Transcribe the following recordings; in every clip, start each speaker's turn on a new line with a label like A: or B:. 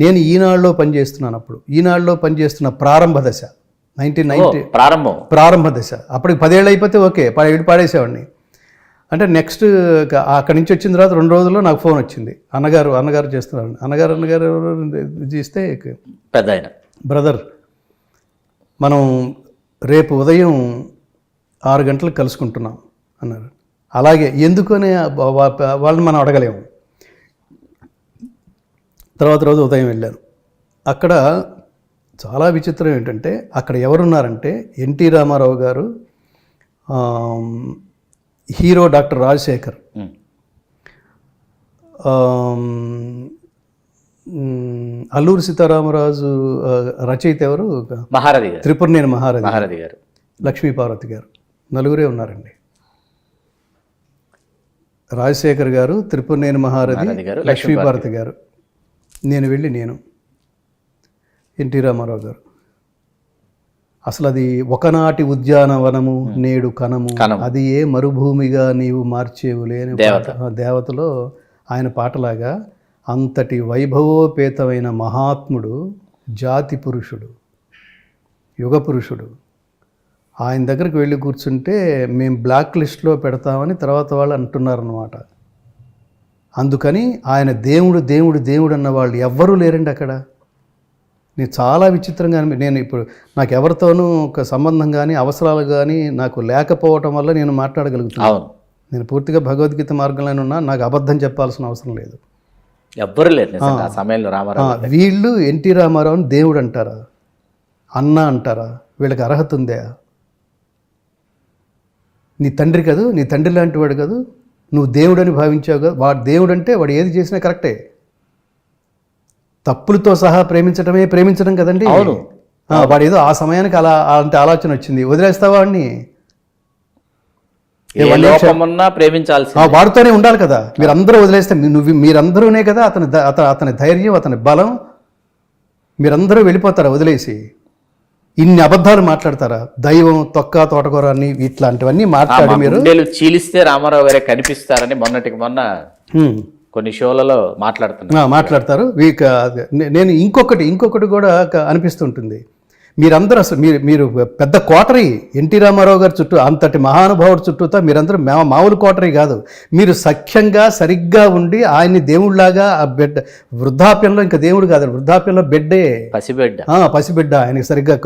A: నేను ఈనాడులో పనిచేస్తున్నాను అప్పుడు. ఈనాడులో పనిచేస్తున్న ప్రారంభ దశ. నైన్టీన్ నైన్టీ
B: ప్రారంభం.
A: ప్రారంభ దశ. అప్పటికి పదేళ్ళు అయిపోతే ఓకే పడేడు పాడేసేవాడిని. అంటే నెక్స్ట్ అక్కడి నుంచి వచ్చిన తర్వాత రెండు రోజుల్లో నాకు ఫోన్ వచ్చింది. అన్నగారు అన్నగారు చేస్తున్నారు అన్నగారు అన్నగారు ఎవరు చేస్తే
B: పెద్ద ఆయన
A: బ్రదర్ మనం రేపు ఉదయం ఆరు గంటలకు కలుసుకుంటున్నాం అన్నారు. అలాగే ఎందుకు అని వాళ్ళని మనం అడగలేము. తర్వాత రోజు ఉదయం వెళ్ళాను. అక్కడ చాలా విచిత్రం ఏంటంటే అక్కడ ఎవరున్నారంటే ఎన్టీ రామారావు గారు హీరో డాక్టర్ రాజశేఖర్. అల్లూరి సీతారామరాజు రచయిత ఎవరు?
B: మహారథి
A: త్రిపురనేని మహారాజు
B: మహారథి గారు.
A: లక్ష్మీ పార్వతి గారు. నలుగురే ఉన్నారండి. రాజశేఖర్ గారు త్రిపురనేని మహారథి
B: మహారథి గారు,
A: లక్ష్మీ పార్వతి గారు. నేను వెళ్ళి నేను. ఎన్టీ రామారావు గారు. అసలు అది ఒకనాటి ఉద్యానవనము నేడు కనము. అది ఏ మరుభూమిగా నీవు మార్చేవు లేని దేవతలో ఆయన పాటలాగా అంతటి వైభవోపేతమైన మహాత్ముడు జాతి పురుషుడు యుగ పురుషుడు. ఆయన దగ్గరికి వెళ్ళి కూర్చుంటే మేము బ్లాక్ లిస్ట్లో పెడతామని తర్వాత వాళ్ళు అంటున్నారన్నమాట. అందుకని ఆయన దేవుడు దేవుడు దేవుడు అన్న వాళ్ళు ఎవ్వరూ లేరండి అక్కడ. నేను చాలా విచిత్రంగా అనిపి నేను ఇప్పుడు నాకు ఎవరితోనూ ఒక సంబంధం కానీ అవసరాలు కానీ నాకు లేకపోవటం వల్ల నేను మాట్లాడగలుగుతున్నాను నేను పూర్తిగా భగవద్గీత మార్గంలోనే ఉన్నా నాకు అబద్ధం చెప్పాల్సిన అవసరం లేదు.
B: ఎవ్వరు లేరు ఆ. సమయంలో రామారావు
A: వీళ్ళు ఎన్టీ రామారావుని దేవుడు అంటారా? అన్న అంటారా? వీళ్ళకి అర్హత ఉందా? నీ తండ్రి కదూ? నీ తండ్రి లాంటి వాడు కదూ? నువ్వు దేవుడని భావించావు కదా వాడు దేవుడు అంటే వాడు ఏది చేసినా కరెక్టే. తప్పులతో సహా ప్రేమించడమే ప్రేమించడం కదండి.
B: అవును.
A: వాడు ఏదో ఆ సమయానికి అలా అలాంటి ఆలోచన వచ్చింది. వదిలేస్తావా వాడిని? వాడితోనే ఉండాలి కదా. మీరందరూ వదిలేస్తే నువ్వు మీరందరూనే కదా అతని అతని ధైర్యం అతని బలం. మీరందరూ వెళ్ళిపోతారా వదిలేసి. ఇన్ని అబద్ధాలు మాట్లాడతారా? దైవం తొక్క తోటకూర అని ఇట్లాంటివన్నీ మాట్లాడి మీరు?
B: చీలిస్తే రామారావు గారే కనిపిస్తారని మొన్నటికి మొన్న. కొన్ని షోలలో మాట్లాడుతున్నారు.
A: మాట్లాడతారు. వీక నేను ఇంకొకటి ఇంకొకటి కూడా అనిపిస్తుంటుంది. మీరందరూ అసలు మీరు మీరు పెద్ద కోటరీ ఎన్టీ రామారావు గారి చుట్టూ అంతటి మహానుభావుడి చుట్టూతో మీరందరూ మా మామూలు కోటరీ కాదు. మీరు సఖ్యంగా సరిగ్గా ఉండి ఆయన్ని దేవుడిలాగా ఆ బిడ్డ వృద్ధాప్యంలో ఇంకా దేవుడు కాదు వృద్ధాప్యంలో బిడ్డే.
B: పసిబిడ్డ.
A: ఆ, పసిబిడ్డ. ఆయనకి సరిగ్గా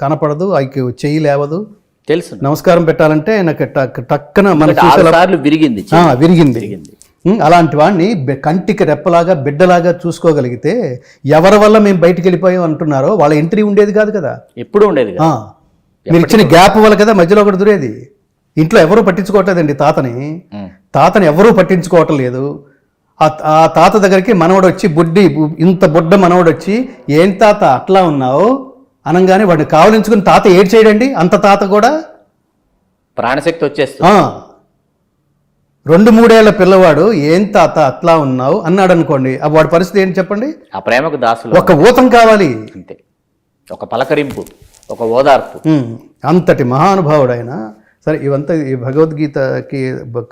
A: కనపడదు ఆయనకి చెయ్యి లేవదు.
B: తెలుసు
A: నమస్కారం పెట్టాలంటే ఆయనకి టక్ టక్కన మన
B: విరిగింది.
A: విరిగింది. అలాంటి వాడిని కంటికి రెప్పలాగా బిడ్డలాగా చూసుకోగలిగితే ఎవరి వల్ల మేము బయటికి వెళ్ళిపోయాం అంటున్నారో వాళ్ళ ఎంట్రీ ఉండేది కాదు కదా.
B: ఎప్పుడు ఉండేది
A: మీరు ఇచ్చిన గ్యాప్ వల్ల కదా మధ్యలో ఒకటి దురేది. ఇంట్లో ఎవరూ పట్టించుకోవట్లేదండి తాతని. తాతని ఎవరూ పట్టించుకోవటం లేదు. ఆ తాత దగ్గరికి మనవడు వచ్చి బుడ్డి ఇంత బుడ్డ మనవడు వచ్చి ఏం తాత అట్లా ఉన్నావు? అనగానే వాడిని కావలించుకుని తాత ఏడ్ చేయడండి అంత తాత కూడా?
B: ప్రాణశక్తి వచ్చేస్తుంది.
A: ఆ, రెండు మూడేళ్ళ పిల్లవాడు ఏం తాత అట్లా ఉన్నావు? అన్నాడు అనుకోండి ఆ వాడి పరిస్థితి ఏంటి చెప్పండి?
B: ఆ ప్రేమకు దాసులు.
A: ఒక ఊతం కావాలి.
B: అంతే. ఒక పలకరింపు ఒక ఓదార్పు.
A: అంతటి మహానుభావుడు ఆయన సరే ఇవంతా ఈ భగవద్గీతకి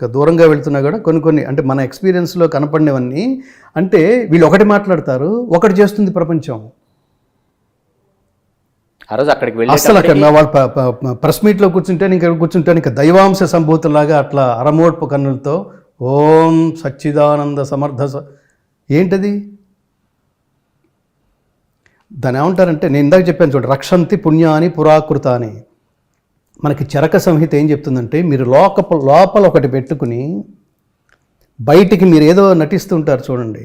A: దూరంగా వెళ్తున్నా కూడా కొన్ని కొన్ని అంటే మన ఎక్స్పీరియన్స్లో కనపడినవన్నీ అంటే వీళ్ళు ఒకటి మాట్లాడతారు ఒకటి చేస్తుంది ప్రపంచం.
B: ఆ రోజు అక్కడికి వెళ్ళి
A: అస్సలు అక్కడ వాళ్ళు ప్రెస్ మీట్లో కూర్చుంటే ఇంకా కూర్చుంటే ఇంకా దైవాంశ సంభూతులాగా అట్లా అరమోడ్పు కన్నులతో ఓం సచ్చిదానంద సమర్థ స-" ఏంటది? దాని ఏమంటారంటే నేను ఇందాక చెప్పాను చూడండి రక్షంతి పుణ్యాని పురాకృత అని మనకి చరక సంహిత ఏం చెప్తుందంటే మీరు లోక లోపల ఒకటి పెట్టుకుని బయటికి మీరు ఏదో నటిస్తుంటారు చూడండి.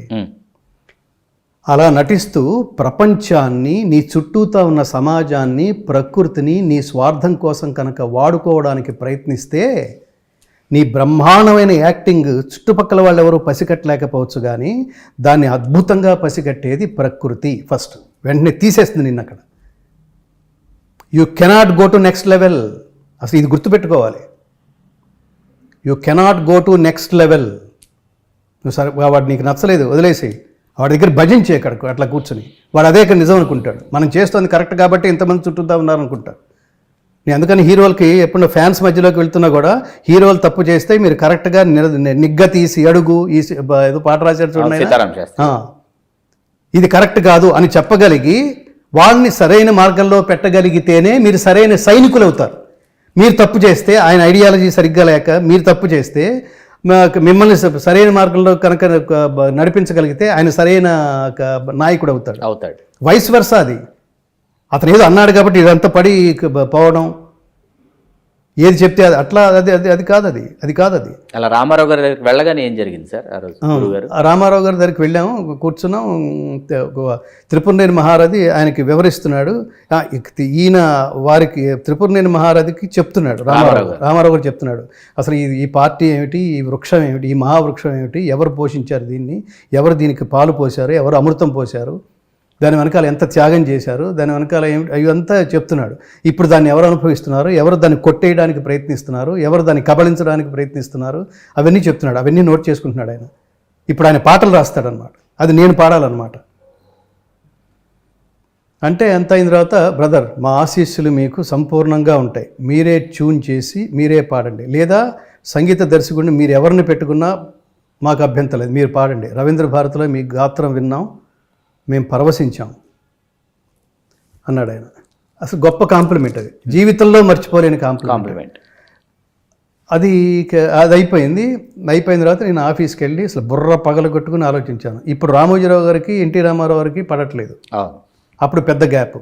A: అలా నటిస్తూ ప్రపంచాన్ని నీ చుట్టూతా ఉన్న సమాజాన్ని ప్రకృతిని నీ స్వార్థం కోసం కనుక వాడుకోవడానికి ప్రయత్నిస్తే నీ బ్రహ్మాండమైన యాక్టింగ్ చుట్టుపక్కల వాళ్ళు ఎవరు పసికట్టలేకపోవచ్చు కానీ దాన్ని అద్భుతంగా పసిగట్టేది ప్రకృతి ఫస్ట్. వెంటనే తీసేస్తుంది నిన్న అక్కడ. You cannot go to next level అసలు ఇది గుర్తుపెట్టుకోవాలి. You cannot go to next level నువ్వు సరే వాడు నీకు నచ్చలేదు వదిలేసి వాడి దగ్గర భజించే అక్కడికి అట్లా కూర్చొని. వాడు అదే ఇక్కడ నిజం అనుకుంటాడు. మనం చేస్తుంది కరెక్ట్ కాబట్టి ఇంతమంది చుట్టూతా ఉన్నారనుకుంటారు. నేను అందుకని హీరోలకి ఎప్పుడు ఫ్యాన్స్ మధ్యలోకి వెళ్తున్నా కూడా హీరోలు తప్పు చేస్తే మీరు కరెక్ట్గా నిగ్గ తీసి అడుగు ఈ ఏదో పాట రాశారు చూడండి. ఇది కరెక్ట్ కాదు అని చెప్పగలిగి వాళ్ళని సరైన మార్గంలో పెట్టగలిగితేనే మీరు సరైన సైనికులు అవుతారు మీరు తప్పు చేస్తే ఆయన ఐడియాలజీ సరిగ్గా లేక మీరు తప్పు చేస్తే మిమ్మల్ని సరైన మార్గంలో కనుక నడిపించగలిగితే ఆయన సరైన నాయకుడు అవుతాడు.
B: అవుతాడు.
A: వైస్ వర్స అది. అతను ఏదో అన్నాడు కాబట్టి ఇదంతా పడి పోవడం ఏది చెప్తే అది అట్లా అది అది అది కాదు అది అది కాదు అది.
B: అలా రామారావు గారి దగ్గరికి వెళ్ళగానే ఏం జరిగింది సార్ ఆ రోజు?
A: రామారావు గారి దగ్గరికి వెళ్ళాము కూర్చున్నాం త్రిపురనేని మహారథి ఆయనకి వివరిస్తున్నాడు. ఈయన వారికి త్రిపురనేని మహారథికి చెప్తున్నాడు రామారావు గారు. రామారావు గారు చెప్తున్నాడు. అసలు ఈ ఈ పార్టీ ఏమిటి ఈ వృక్షం ఏమిటి ఈ మహావృక్షం ఏమిటి ఎవరు పోషించారు దీన్ని ఎవరు దీనికి పాలు పోశారు ఎవరు అమృతం పోశారు దాని వెనకాల ఎంత త్యాగం చేశారు దాని వెనకాల ఏమిటి అవంతా చెప్తున్నాడు. ఇప్పుడు దాన్ని ఎవరు అనుభవిస్తున్నారు ఎవరు దాన్ని కొట్టేయడానికి ప్రయత్నిస్తున్నారు ఎవరు దాన్ని కబళించడానికి ప్రయత్నిస్తున్నారు అవన్నీ చెప్తున్నాడు అవన్నీ నోట్ చేసుకుంటున్నాడు ఆయన. ఇప్పుడు ఆయన పాటలు రాస్తాడనమాట అది నేను పాడాలన్నమాట. అంటే ఎంత అయిన తర్వాత బ్రదర్ మా ఆశీస్సులు మీకు సంపూర్ణంగా ఉంటాయి. మీరే ట్యూన్ చేసి మీరే పాడండి. లేదా సంగీత దర్శకుడిని మీరు ఎవరిని పెట్టుకున్నా మాకు అభ్యంతరం లేదు. మీరు పాడండి. రవీంద్ర భారతిలో మీ గాత్రం విన్నాం. మేము పరవశించాం అన్నాడు ఆయన. అసలు గొప్ప కాంప్లిమెంట్ అది. జీవితంలో మర్చిపోలేని కాంప్లిమెంట్
B: కాంప్లిమెంట్
A: అది అది అయిపోయింది. అయిపోయిన తర్వాత నేను ఆఫీస్కి వెళ్ళి అసలు బుర్ర పగల కొట్టుకుని ఆలోచించాను. ఇప్పుడు రామోజీరావు గారికి ఎన్టీ రామారావు గారికి పడట్లేదు. అప్పుడు పెద్ద గ్యాప్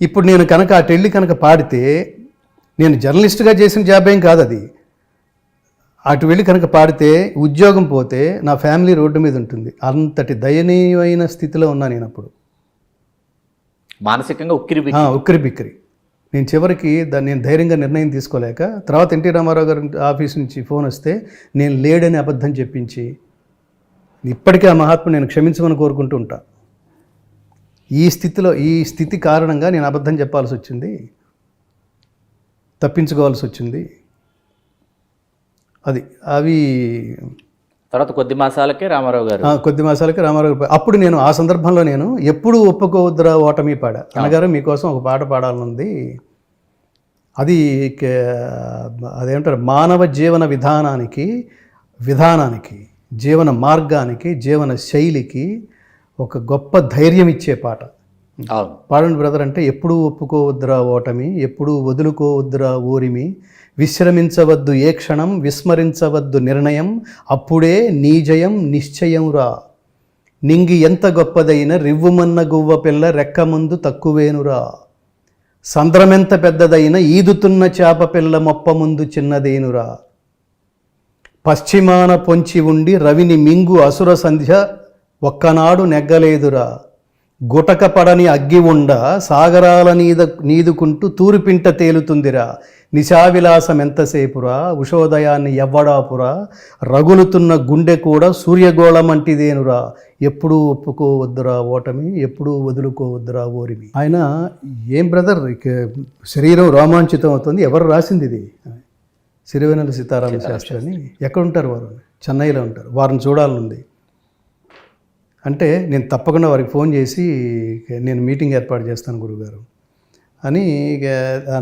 A: ఇప్పుడు నేను కనుక అటు వెళ్ళి కనుక పాడితే నేను జర్నలిస్ట్గా చేసిన జాబ్ ఏం కాదు అది. అటు వెళ్ళి కనుక పాడితే ఉద్యోగం పోతే నా ఫ్యామిలీ రోడ్డు మీద ఉంటుంది. అంతటి దయనీయమైన స్థితిలో ఉన్నా నేను అప్పుడు.
B: మానసికంగా ఉక్కిరి
A: ఉక్కిరి బిక్కిరి. నేను చివరికి దాన్ని నేను ధైర్యంగా నిర్ణయం తీసుకోలేక తర్వాత ఎన్టీ రామారావు గారి ఆఫీస్ నుంచి ఫోన్ వస్తే నేను లేడని అబద్ధం చెప్పించి ఇప్పటికీ ఆ మహాత్ముని నేను క్షమించమని కోరుకుంటూ ఉంటా. ఈ స్థితిలో ఈ స్థితి కారణంగా నేను అబద్ధం చెప్పాల్సి వచ్చింది తప్పించుకోవాల్సి వచ్చింది. అది అవి
B: తర్వాత కొద్ది మాసాలకే రామారావు గారు.
A: కొద్ది మాసాలకి రామారావు గారు అప్పుడు నేను ఆ సందర్భంలో నేను ఎప్పుడు ఒప్పుకోవద్దురా ఓటమి పాడా. అన్నగారు మీకోసం ఒక పాట పాడాలనుంది. అది అదేంటారు మానవ జీవన విధానానికి విధానానికి జీవన మార్గానికి జీవన శైలికి ఒక గొప్ప ధైర్యం ఇచ్చే పాట. పాడండి బ్రదర్ అంటే ఎప్పుడూ ఒప్పుకోవద్దురా ఓటమి ఎప్పుడూ వదులుకోవద్దురా ఊరిమి విశ్రమించవద్దు ఏ క్షణం విస్మరించవద్దు నిర్ణయం. అప్పుడే నీ జయం నిశ్చయంరా. నింగి ఎంత గొప్పదైన రివ్వుమన్న గువ్వ పిల్ల రెక్క ముందు తక్కువేనురా. సంద్రమెంత పెద్దదైన ఈదుతున్న చేప పిల్ల మొప్ప ముందు చిన్నదేనురా. పశ్చిమాన పొంచి ఉండి రవిని మింగు అసుర సంధ్య ఒక్కనాడు నెగ్గలేదురా. గుటక పడని అగ్గి ఉండ సాగరాల నీద నీదుకుంటూ తూరుపింట తేలుతుందిరా. నిశావిలాసం ఎంతసేపురా? ఉషోదయాన్ని ఎవ్వడాపురా? రగులుతున్న గుండె కూడా సూర్యగోళమంటిదేనురా ఎప్పుడూ ఒప్పుకోవద్దురా ఓటమి ఎప్పుడూ వదులుకోవద్దురా ఓరిమి. ఆయన ఏం బ్రదర్ శరీరం రోమాంచితం అవుతుంది. ఎవరు రాసింది ఇది సిరివెనల సీతారామ శాస్త్రి అని. ఎక్కడుంటారు వారు? చెన్నైలో ఉంటారు. వారిని చూడాలనుంది. అంటే నేను తప్పకుండా వారికి ఫోన్ చేసి నేను మీటింగ్ ఏర్పాటు చేస్తాను గురుగారు అని ఇక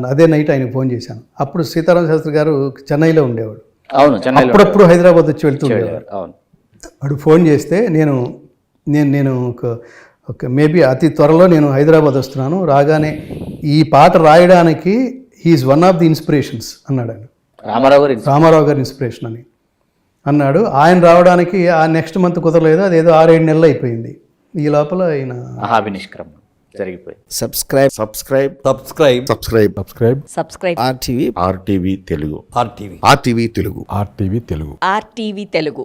A: అదే నైట్ ఆయనకు ఫోన్ చేశాను. అప్పుడు సీతారామ శాస్త్రి గారు చెన్నైలో ఉండేవాడు.
B: అవును
A: అప్పుడప్పుడు హైదరాబాద్ వచ్చి వెళ్తూ ఉండేవాడు వాడు ఫోన్ చేస్తే నేను నేను నేను ఒక మేబీ అతి త్వరలో నేను హైదరాబాద్ వస్తున్నాను రాగానే ఈ పాట రాయడానికి he's one of the inspirations అన్నాడు ఆయన.
B: రామారావు గారు
A: రామారావు గారి ఇన్స్పిరేషన్ అని. అన్నాడు. ఆయన రావడానికి ఆ నెక్స్ట్ మంత్ కుదరలేదు. అదేదో ఆరేడు నెలలు అయిపోయింది. ఈ లోపల ఆయన
B: మహాభినిష్క్రమం జరిగిపోయింది.
C: Subscribe subscribe
D: subscribe
E: subscribe
D: subscribe
F: subscribe
C: RTV
E: RTV Telugu
D: RTV
E: RTV Telugu
D: RTV Telugu
F: RTV Telugu